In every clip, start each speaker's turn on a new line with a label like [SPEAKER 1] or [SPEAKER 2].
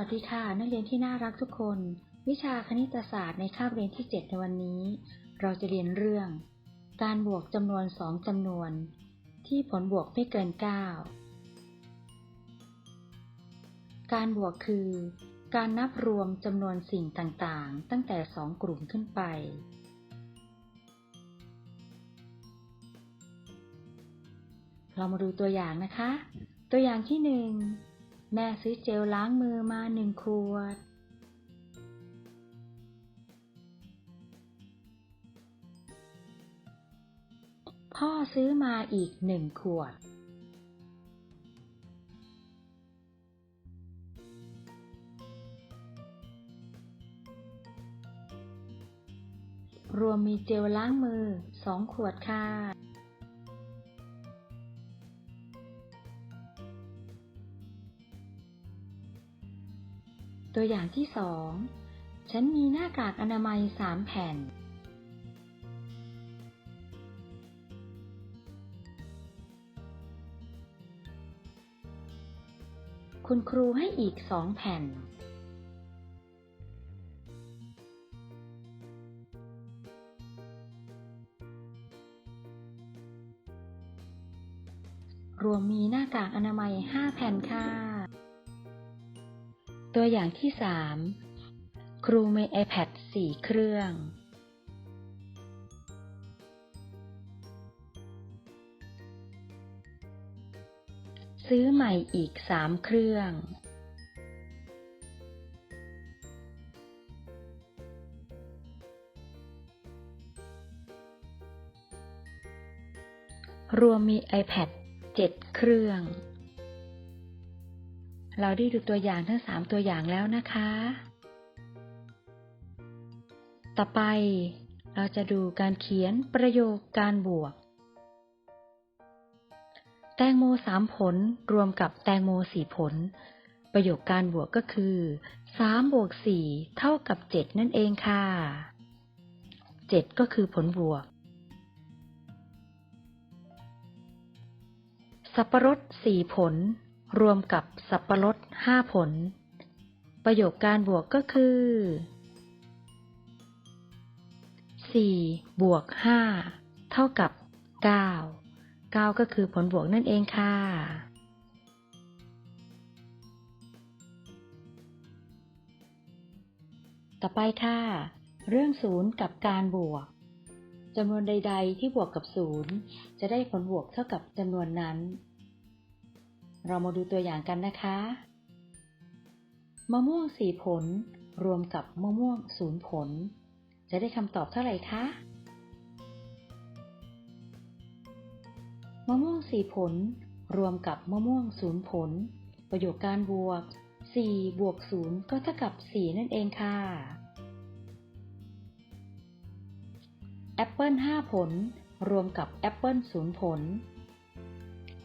[SPEAKER 1] วัสดีค่ะ นักเรียนที่น่ารักทุกคน วิชาคณิตศาสตร์ในคาบเรียนที่ 7 ในวันนี้ เราจะเรียนเรื่อง การบวกจำนวนสองจำนวน ที่ผลบวกไม่เกิน 9 การบวกคือ การนับรวมจำนวนสิ่งต่างๆ ตั้งแต่สองกลุ่มขึ้นไป เรามาดูตัวอย่างนะคะ ตัวอย่างที่หนึ่ง แม่ซื้อเจลล้างมือมาหนึ่งขวด พ่อซื้อมาอีกหนึ่งขวด รวมมีเจลล้างมือสองขวดค่ะ ตัวอย่างที่สองฉันมีหน้ากากอนามัยสามแผ่น คุณครูให้อีกสองแผ่น รวมมีหน้ากากอนามัยห้าแผ่นค่ะ ตัวอย่างที่สามครูมี iPad สี่เครื่อง ซื้อใหม่อีกสามเครื่อง รวมมี iPad เจ็ดเครื่อง เราได้ดูตัวอย่างทั้งสามตัวอย่างแล้วนะคะ ต่อไปเราจะดูการเขียนประโยคการบวก แตงโมสามผลรวมกับแตงโมสี่ผล ประโยคการบวกก็คือสามบวกสี่เท่ากับเจ็ดนั่นเองค่ะเจ็ดก็คือผลบวก สับปะรดสี่ผล รวมกับสับปะรดห้าผล ประโยคการบวกก็คือสี่บวกห้าเท่ากับเก้าเก้าก็คือผลบวกนั่นเองค่ะ ต่อไปค่ะ เรื่องศูนย์กับการบวกจำนวนใด ๆ ที่บวกกับศูนย์จะได้ผลบวกเท่ากับจำนวนนั้น เรามาดูตัวอย่างกันนะคะ มะม่วงสี่ผล รวมกับมะม่วงศูนย์ผล จะได้คำตอบเท่าไหร่คะ มะม่วงสี่ผล รวมกับมะม่วงศูนย์ผล ประโยคการบวก4บวก0ก็เท่ากับ 4 นั่นเองค่ะ แอปเปิล5ผล รวมกับแอปเปิล0ผล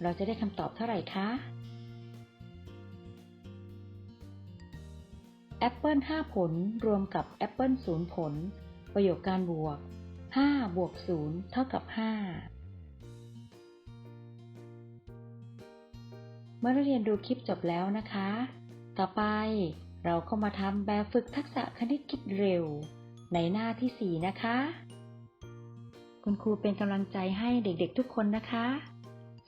[SPEAKER 1] เราจะได้คำตอบเท่าไหร่คะแอปเปิล5ผลรวมกับแอปเปิล0ผล ประโยคการบวก5บวก0เท่ากับ 5 เมื่อเรียนดูคลิปจบแล้วนะคะ ต่อไปเราก็มาทำแบบฝึกทักษะคณิตคิดเร็ว ในหน้าที่ 4 นะคะ คุณครูเป็นกำลังใจให้เด็กๆทุกคนนะคะ